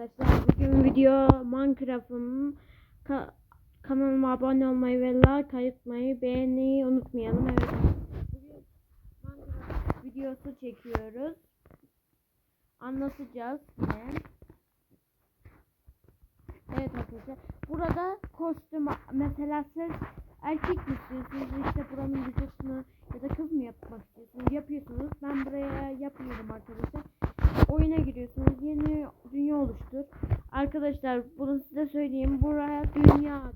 arkadaşlar. Bugün video Minecraft'ın ka- kanalıma abone olmayı ve like atmayı, beğenmeyi unutmayalım. Evet. Bugün Minecraft videosu çekiyoruz. Anlatacağız yine. Evet arkadaşlar. Burada kostüm mesela siz erkek istiyorsunuz işte buranın videosunu ya da kız mı yapmak istiyorsunuz yapıyorsunuz. Ben buraya yapıyorum arkadaşlar. Arkadaşlar bunu size söyleyeyim. Buraya dünya.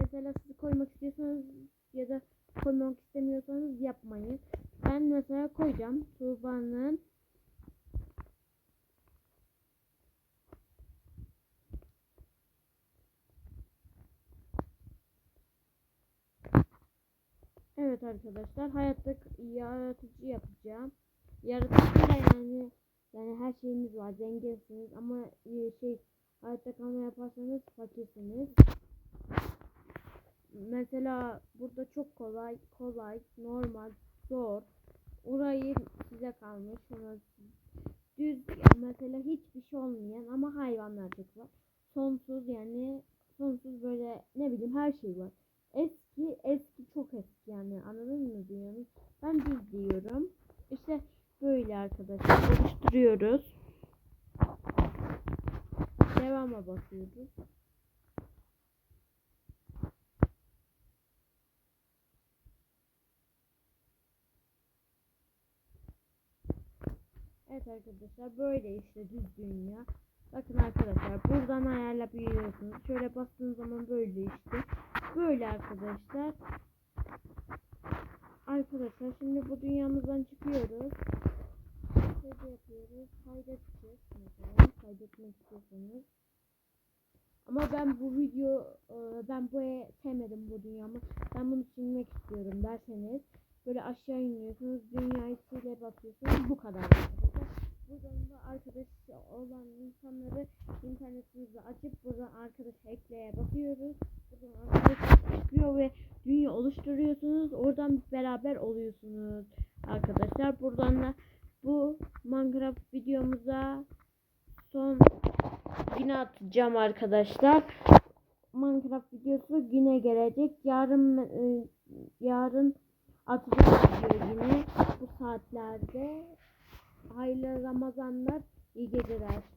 Mesela siz koymak istiyorsanız ya da koymak istemiyorsanız yapmayın. Ben mesela koyacağım. Tuğba'nın Evet arkadaşlar hayatta yaratıcı yapacağım. Yaratıcı da yani yani her şeyimiz var zenginsiniz ama e, şey hayatta kalma yaparsanız fakirsiniz. Mesela burada çok kolay, kolay, normal, zor. Orayı size kalmış. Düz yani mesela hiçbir şey olmayan ama hayvanlarcık var. Sonsuz yani sonsuz böyle ne bileyim her şey var. Eski eski çok eski yani anladın mı diyorum. Ben düz diyorum. İşte böyle oluşturuyoruz. Devama basıyoruz. Evet arkadaşlar böyle işte düz dünya. Bakın arkadaşlar buradan ayarlayabiliyorsunuz. Şöyle bastığınız zaman böyle işte. Böyle arkadaşlar. Arkadaşlar şimdi bu dünyamızdan çıkıyoruz. Şöyle yapıyoruz. Kaydedeceğiz mesela. Kaydetmek istiyorsanız. Ama ben bu video e, ben bu sevmedim bu dünyamı. Ben bunu silmek istiyorum derseniz böyle aşağı iniyorsunuz. Dünyayı sile basıyorsunuz. Bu kadar arkadaşlar. Buradan da arkadaş olan insanları internetinizi açıp buradan arkadaş ekleye basıyoruz. Buradan arkadaş çıkıyor ve dünya oluşturuyorsunuz. Oradan beraber oluyorsunuz arkadaşlar. Buradan da bu Minecraft videomuza son yine atacağım arkadaşlar. Minecraft videosu yine gelecek. Yarın e, yarın atacağım video yine bu saatlerde. Hayırlı Ramazanlar, iyi geceler.